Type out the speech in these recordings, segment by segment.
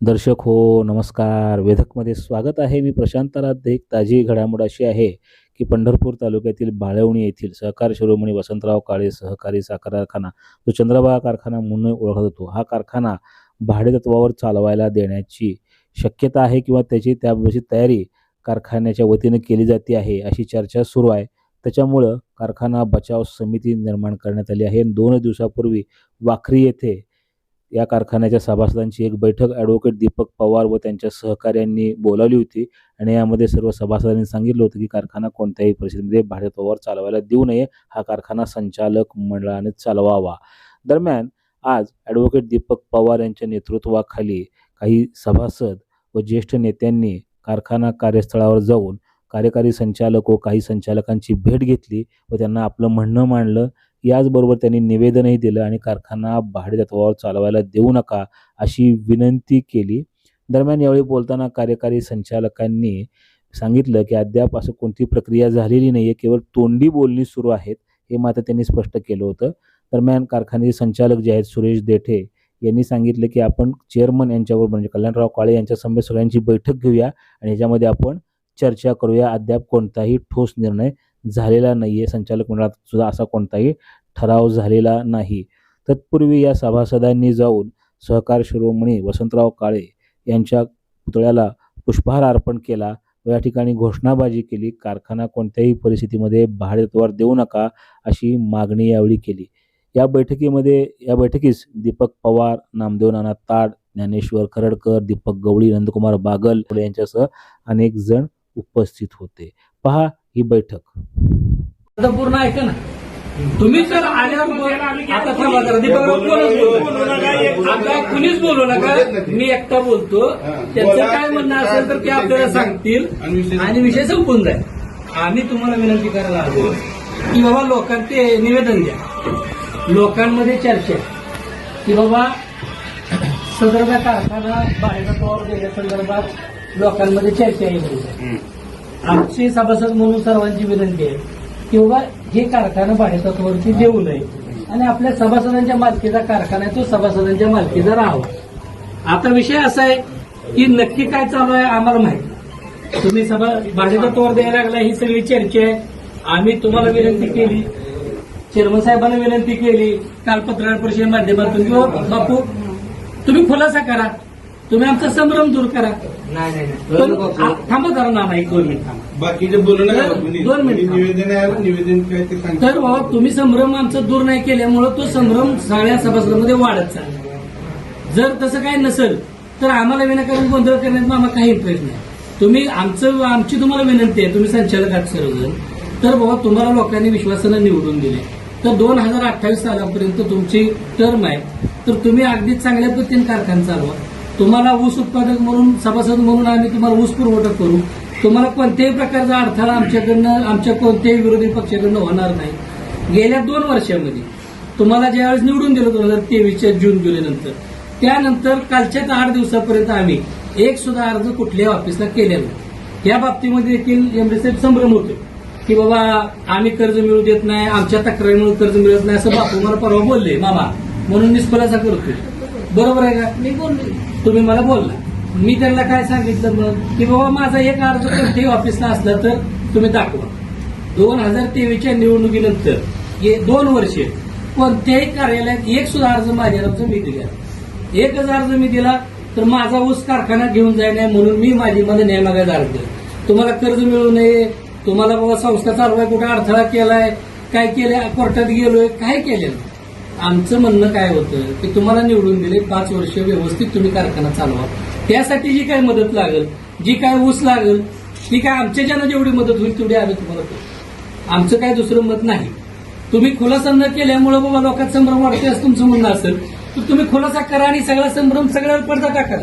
दर्शक हो नमस्कार. वेधकमध्ये स्वागत आहे. मी प्रशांत रात एक ताजी घडामोड अशी आहे की पंढरपूर तालुक्यातील बाळवणी येथील सहकार शिरोमणी वसंतराव काळे सहकारी साखर कारखाना जो चंद्रभागा कारखाना म्हणून ओळखला जातो हा कारखाना भाडेतत्वावर चालवायला देण्याची शक्यता आहे किंवा त्याची त्याची तयारी कारखान्याच्या वतीने केली जाते आहे अशी चर्चा सुरू आहे. त्याच्यामुळं कारखाना बचाव समिती निर्माण करण्यात आली आहे. दोन दिवसापूर्वी वाखरी येथे या कारखान्याच्या सभासदांची एक बैठक ॲडव्होकेट दीपक पवार व त्यांच्या सहकाऱ्यांनी बोलावली होती. आणि यामध्ये सर्व सभासदांनी सांगितलं होतं की कारखाना कोणत्याही परिस्थितीमध्ये भाडेतोवर चालवायला देऊ नये. हा कारखाना संचालक मंडळाने चालवावा. दरम्यान आज ॲडव्होकेट दीपक पवार यांच्या नेतृत्वाखाली काही सभासद व ज्येष्ठ नेत्यांनी कारखाना कार्यस्थळावर जाऊन कार्यकारी संचालक व काही संचालकांची भेट घेतली व त्यांना आपलं म्हणणं मांडलं. याचबरोबर त्यांनी निवेदनही दिलं आणि कारखाना भाडेतत्वावर चालवायला देऊ नका अशी विनंती केली. दरम्यान यावेळी बोलताना कार्यकारी संचालकांनी सांगितलं की अद्याप असं कोणती प्रक्रिया झालेली नाही आहे केवळ तोंडी बोलणी सुरू आहेत हे मात्र त्यांनी स्पष्ट केलं होतं. दरम्यान कारखान्याचे संचालक जे आहेत सुरेश देठे यांनी सांगितलं की आपण चेअरमन यांच्यावर म्हणजे कल्याणराव काळे यांच्या समेत सगळ्यांची बैठक घेऊया आणि याच्यामध्ये आपण चर्चा करूया. अद्याप कोणताही ठोस निर्णय झालेला नाही आहे संचालक मंडळात सुद्धा असा कोणताही ठराव झालेला नाही. तत्पूर्वी या सभासदांनी जाऊन सहकार शिरोमणी वसंतराव काळे यांच्या पुतळ्याला पुष्पहार अर्पण केला व या ठिकाणी घोषणाबाजी केली कारखाना कोणत्याही परिस्थितीमध्ये भाडेतत्वावर देऊ नका अशी मागणी यावेळी केली. या बैठकीमध्ये या बैठकीस दीपक पवार नामदेव नाना ताड ज्ञानेश्वर खरडकर दीपक गवळी नंदकुमार बागल यांच्यासह अनेक जण उपस्थित होते. पहा ही बैठक. आता पूर्ण ऐका ना. तुम्ही जर आल्यावर बोल- आता थांबा जरा दीपकराव कोणच बोलतो आता कुणीच बोलू नका. मी एकटा बोलतो. त्यांचं काय म्हणणं असेल तर ते आपल्याला सांगतील आणि विषय संपून जाईल. आम्ही तुम्हाला विनंती करायला आलो. की बाबा लोकांचे निवेदन द्या. लोकांमध्ये चर्चा की बाबा सदरचा कारखाना बाहेर तोर देण्यासंदर्भात लोकांमध्ये चर्चा आहे. आमची सभासद म्हणून सर्वांची विनंती आहे की बाबा हे कारखाना भाडेतत्वावरती देऊ नये. आणि आपल्या सभासदांच्या मालकीचा कारखाना आहे तो सभासदांच्या मालकीचा राहावा. आता विषय असा आहे की नक्की काय चालू आहे आम्हाला माहिती तुम्ही सभा भाडेतत्वावर द्यायला लागला ही सगळी चर्चा आहे. आम्ही तुम्हाला विनंती केली चेअरमन साहेबांना विनंती केली काल पत्रकार परिषद माध्यमातून किंवा बापू तुम्ही खुलासा करा. तुम्ही आमचा संभ्रम दूर करा. नाही नाही पण नाही आ- थांबा जरा नाना एक दोन मिनिट थांबा. बाकीचे बोलू नका तर तुम्ही. दोन मिनिटं. निवेदन आहे निवेदन काय ते सांगा तर बाबा तुम्ही संभ्रम आमचा दूर नाही केल्यामुळं तो संभ्रम सगळ्या सभासदांमध्ये वाढत चालला. जर तसं काही नसेल तर आम्हाला विनाकारण गोंधळ करण्यात आम्हाला काही इंटरेस्ट नाही. तुम्ही आमचं आमची तुम्हाला विनंती आहे तुम्ही संचालक आहात सर्वजण. तर बाबा तुम्हाला लोकांनी विश्वासानं निवडून दिले तर दोन हजार अठ्ठावीस सालापर्यंत तुमची टर्म आहे. तर तुम्ही अगदी चांगल्या पद्धतीने कारखाना चालवा. तुम्हाला ऊस उत्पादक म्हणून सभासद म्हणून आम्ही तुम्हाला ऊस पुरवठा करू. तुम्हाला कोणत्याही प्रकारचा अडथळा आमच्याकडनं आमच्या कोणत्याही विरोधी पक्षाकडनं होणार नाही. गेल्या दोन वर्षामध्ये तुम्हाला ज्यावेळेस निवडून दिलं दोन हजार तेवीसच्या जून जुलैनंतर त्यानंतर कालच्याच आठ दिवसापर्यंत आम्ही एक सुद्धा अर्ज कुठल्याही ऑफिसला केलेला नाही. या बाबतीमध्ये देखील एमडीसाहेब संभ्रम होतो की बाबा आम्ही कर्ज मिळू देत नाही आमच्या तक्रारीमुळे कर्ज मिळत नाही असं बापू मला परवा बोलले मामा म्हणून मी खुलासा करतोय. बरोबर आहे का? मी बोललो. तुम्ही मला बोलला. मी त्यांना काय सांगितलं मग? की बाबा माझा एक अर्ज कोणत्याही ऑफिसला असला तर तुम्ही दाखवा. दोन हजार तेवीसच्या निवडणुकीनंतर ये दोन वर्षे कोणत्याही कार्यालयात एक सुद्धा अर्ज माझ्या मी दिला एकच अर्ज मी दिला तर माझा ऊस कारखान्यात घेऊन जाय नाही म्हणून मी माझी मध्ये न्यायमागायला अर्ज दिला तुम्हाला कर्ज मिळू नये तुम्हाला बाबा संस्था चालवाय कुठे अडथळा केलाय काय केलंय कोर्टात गेलोय काय केलेलं आमचं म्हणणं काय होतं की तुम्हाला निवडून दिले पाच वर्ष व्यवस्थित तुम्ही कारखाना चालवा. त्यासाठी जी काय मदत लागेल जी काय ऊस लागेल ती काय आमच्या ज्यांना जेवढी मदत होईल तेवढी आम्ही तुम्हाला करू आमचं काय दुसरं मत नाही. तुम्ही खुलासा न केल्यामुळे बाबा लोकांत संभ्रम वाढते असं तुमचं म्हणणं असेल तर तुम्ही खुलासा करा आणि सगळा संभ्रम सगळ्यावर पडदा टाका.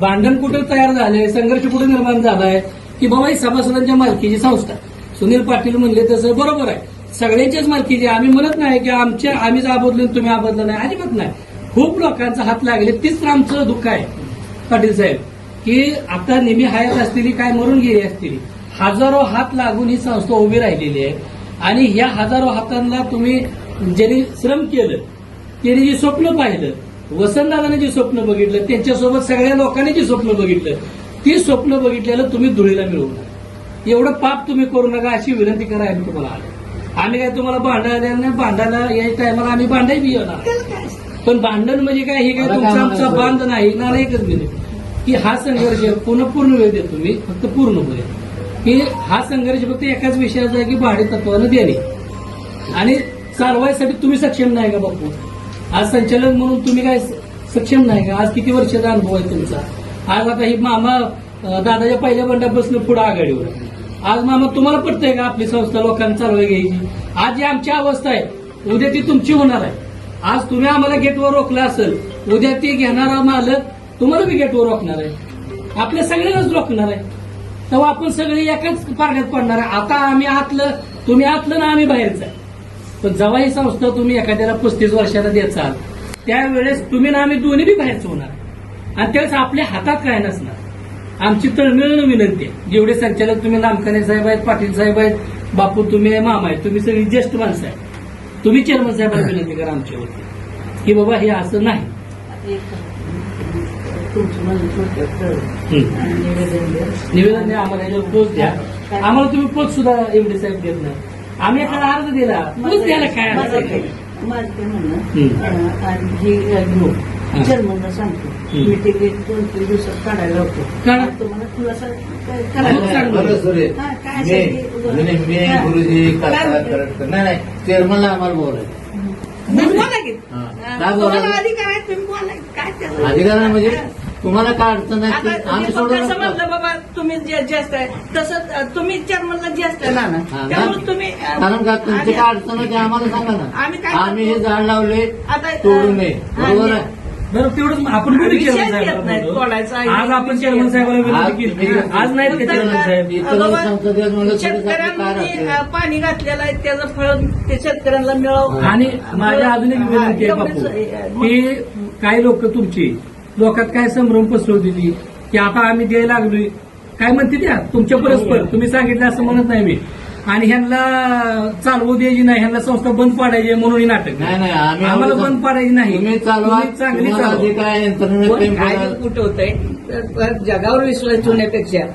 भांडण कुठं तयार झालंय संघर्ष कुठं निर्माण झालाय की बाबा ही सभासदांच्या मालकीची संस्था. सुनील पाटील म्हणले तसं बरोबर आहे. सगळ्यांच्याच मालकीची आम्ही म्हणत नाही की आमच्या आम्हीच आबदलो तुम्ही आबदलं नाही अजिबात नाही. खूप लोकांचा हात लागले. तीच तर आमचं दुःख आहे पाटील साहेब की आता नेहमी हयात असलेली काय मरून गेली असतील हजारो हात लागून ही संस्था उभी राहिलेली आहे. आणि ह्या हजारो हातांना तुम्ही ज्यांनी श्रम केलं त्यांनी जे स्वप्न पाहिलं वसंतदादाने जे स्वप्न बघितलं त्यांच्यासोबत सगळ्या लोकांनी जे स्वप्न बघितलं ती स्वप्न बघितलेलं तुम्ही धुळीला मिळवणार एवढं पाप तुम्ही करू नका अशी विनंती करायला आम्ही तुम्हाला आलो. आम्ही काय तुम्हाला भांडायला नाही भांडायला या टायमाला आम्ही भांडाय बी येणार पण भांडण म्हणजे काय हे काय तुमचा आमचा बांध नाही ना एकच मिनिट की हा संघर्ष पूर्ण पूर्ण वेळ देतो मी फक्त पूर्ण बोले की हा संघर्ष फक्त एकाच विषयाचा आहे की भाडे तत्वानं देणे. आणि चालवायसाठी तुम्ही सक्षम नाही का बापू? आज संचालक म्हणून तुम्ही काय सक्षम नाही का? आज किती वर्षाचा अनुभव आहे तुमचा? आज आता ही मामा दादाच्या पहिल्या बंडापासून पुढे आघाडीवर. आज मामा तुम्हाला पटतंय का? आपली संस्था लोकांना चालवली घ्यायची. आज जी आमची अवस्था आहे. उद्या ती तुमची होणार आहे. आज तुम्ही आम्हाला गेटवर रोखलं असेल उद्या ती घेणारा मालक तुम्हाला बी गेटवर रोखणार आहे. आपल्या सगळ्यांनाच रोखणार आहे. तेव्हा आपण सगळे एकाच पारड्यात पडणार आहे. आता आम्ही आतलं तुम्ही आतलं ना आम्ही बाहेरचं आहे. पण जेव्हा ही संस्था तुम्ही एखाद्याला पस्तीस वर्षाला द्याचाल त्यावेळेस तुम्ही ना आम्ही दोन्ही बी बाहेरचं होणार आणि त्यावेळेस आपल्या हातात काय नसणार. आमची तळमिळून विनंती आहे. जेवढे संचालक तुम्ही नामकाने साहेब आहेत पाटील साहेब आहेत बापू तुम्ही आहे मामा आहे तुम्ही सगळी ज्येष्ठ माणसं आहे तुम्ही चेअरमन साहेबांना विनंती करा आमच्यावरती. की बाबा हे असं नाही. हं. निवेदन द्या. आम्हाला पोच द्या. आम्हाला तुम्ही पोच सुद्धा एवढे साहेब देत नाही. आम्ही एखादा अर्ज दिला पोच द्यायला काय माझं काय? म्हणणं? अं, आणि जी ग्रुप. चेअरमनला सांगतो. मीटिंग एक दोन तीन दिवसात काढायला होतो. काढा. आणि तुम्हाला खुलासा हो, करायला चांगलं. बरं, सुरे. काय मी असेल ते- जुने मी. गुरुजी काय करता म्हणते? करत नाही नाही चेअरमनला आम्हाला बोलायचं? अधिकार म्हणजे तुम्हाला काय अडचण म्हटलं बाबा तुम्ही जे जास्त आहे. तसं तुम्ही चेअरमनला जास्त आहे ना त्यामुळे तुम्ही कारण का तुमची काय अडचण आहे ते आम्हाला सांगा आम्ही ना काय आम्ही हे झाड लावले आता तोडू नये बरोबर आणि- आहे? बरं तेवढंच आपण कुठे विषय चेअरमन साहेब. आज आपण चेअरमन साहेबांना आज विनंती केली तुम्ही- आज नाहीत का चेअरमन साहेब? शेतकऱ्यांनी अं, पाणी घातलेलं आहे त्याचं फळ ते शेतकऱ्यांना मिळावं. आणि माझ्या अजून एक विनंती आहे हा, बापू. की काही लोक तुमची लोकात काय संभ्रम पसरवलेली की आता आम्ही द्यायला लागलोय. काय म्हणते त्या? तुमच्या परस्पर. तुम्ही सांगितलं असं म्हणत नाही मी. आणि ह्यांना चालवू द्यायची नाही ह्यांना संस्था बंद पाडायची म्हणून हे नाटक नाही नाही आम्ही आम्हाला बंद पाडायची नाही. तुम्ही चालवा तुम्ही चांगली तुम्हाला चालवा. जे काय यंत्रणेत पण प्रेम काय करा. कुठं होतंय? तर जगावर विश्वास ठेवण्यापेक्षा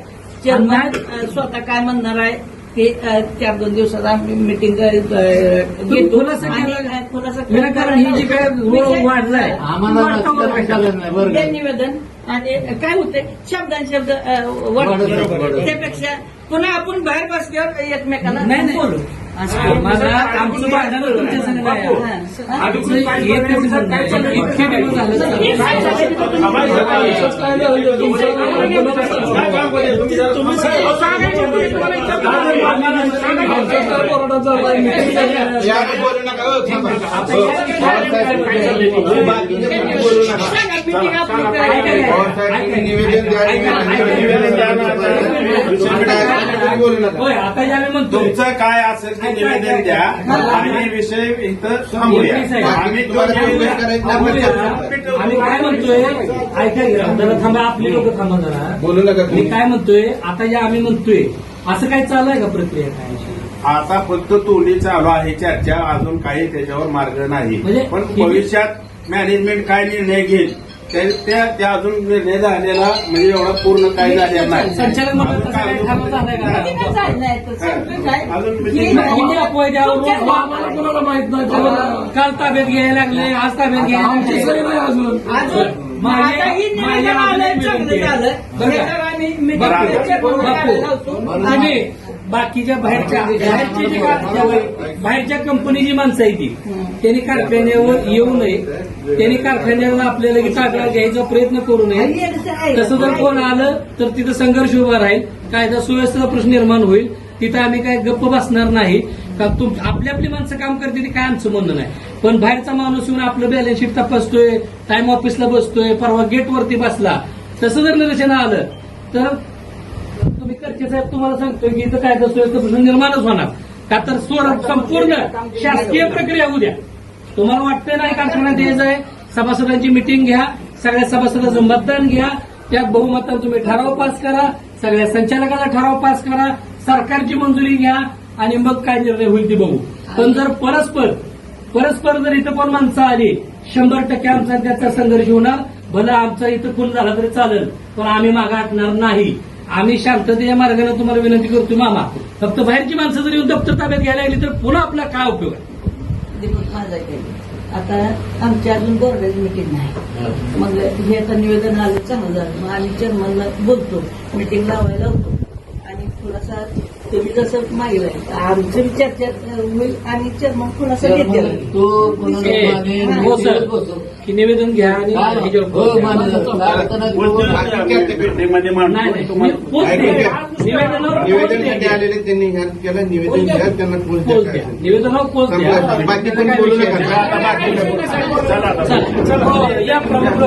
चेअरमन स्वतः काय म्हणणार आहे? की अं, चार दोन दिवसात आम्ही मिटिंग घेतो. ही जी काय वाढलाय आम्हाला ते? निवेदन आणि काय होते शब्दान शब्द. त्यापेक्षा पुन्हा आपण बाहेर बसल्यावर एकमेकाला नाही नाही. बोलू. आमचं भांडण तुमच्या. हा. इतके दिवस झाले आम्ही म्हणतो तुमचं काय असेल ते निवेदन द्या. आणि विषय इथं थांबूया. आम्ही. निवेदन करतो. आम्ही काय म्हणतोय? ऐका जरा. थांबा आपली लोक थांबा जरा. बोलू नका मी काय म्हणतोय? आता जे आम्ही म्हणतोय. असं काय चालू आहे का प्रक्रिया? काय आता फक्त तोडी चालू आहे चर्चा अजून काही त्याच्यावर मार्ग नाही. म्हणजे पण भविष्यात मॅनेजमेंट काय निर्णय घेईल त्या त्या त्या अजून निर्णय झालेला म्हणजे एवढा पूर्ण काय झालेला नाही. अजून माहीत नाही काल ताब्यात घ्यायला लागले आज ताब्यात घ्यायला लागले. अजून तुम्ही बाकीच्या बाहेरच्या बाहेरची जी बाहेरच्या कंपनीची माणसं आहे ती त्यांनी कारखान्यावर येऊ नये. त्यांनी कारखान्यावर आपल्याला ताब्यात घ्यायचा प्रयत्न करू नये. आणि हे? तसं जर कोण आलं तर तिथं संघर्ष उभा राहील. कायदा सुव्यवस्थेचा प्रश्न निर्माण होईल. तिथं आम्ही काय गप्प बसणार नाही. का तुम आपली आपली माणसं काम करते ते काय आमचं म्हणणं नाही. पण बाहेरचा माणूस येऊन आपलं बॅलन्स शीट तपासतोय टाइम ऑफिसला बसतोय परवा गेटवरती बसला. तसं जर निदर्शन आलं तर तुम्ही करचे साहेब तुम्हाला सांगतोय की इथं कायदा सुव्यवस्था प्रश्न निर्माणच होणार. का तर सोड संपूर्ण शासकीय प्रक्रिया उद्या तुम्हाला वाटतंय नाही कारखान्यात यायचं आहे सभासदांची मिटिंग घ्या सगळ्या सभासदांचं मतदान घ्या त्यात बहुमतानं तुम्ही ठराव पास करा सगळ्या संचालकाला ठराव पास करा सरकारची मंजुरी घ्या आणि मग काय निर्णय होईल ते बघू. पण जर परस्पर परस्पर जर इथं पण माणसं आली शंभर टक्के आमचा त्याचा संघर्ष होणार भलं आमचा इथं खून झाला तरी चालेल पण आम्ही मागे हटणार नाही. आम्ही शांततेच्या मार्गाने तुम्हाला विनंती करतो मामा. फक्त बाहेरची माणसं जर येऊन दप्तर ताब्यात घ्यायला लागली तर पुन्हा आपला काय उपयोग आहे? आता आमची अजून बोर्डाची मिटिंग नाही. मग हे आता निवेदन आलं चांगलं झालं मग आम्ही चेअरमनला बोलतो मिटिंग लावायला होतो. आणि थोडासा तुम्ही जसं मागितलं आमची चर्चा होईल आणि चेअरमन थोडासा देतील हो की निवेदन घ्या आणि हो, बोला. मान्य झालं. लागताना बोलतो ना किंवा- आम्ही त्या भेटीमध्ये नाही मांडतो नाही तुम्हाला मी पोच ऐकून द्या. घ्या. निवेदनावर पोच निवेदनसाठी द्या. आलेले त्यांनी केलं निवेदन द्या त्यांना पोच द्या निवेदनावर पोच. बाकी बोलू नका. चला. या प्रमुख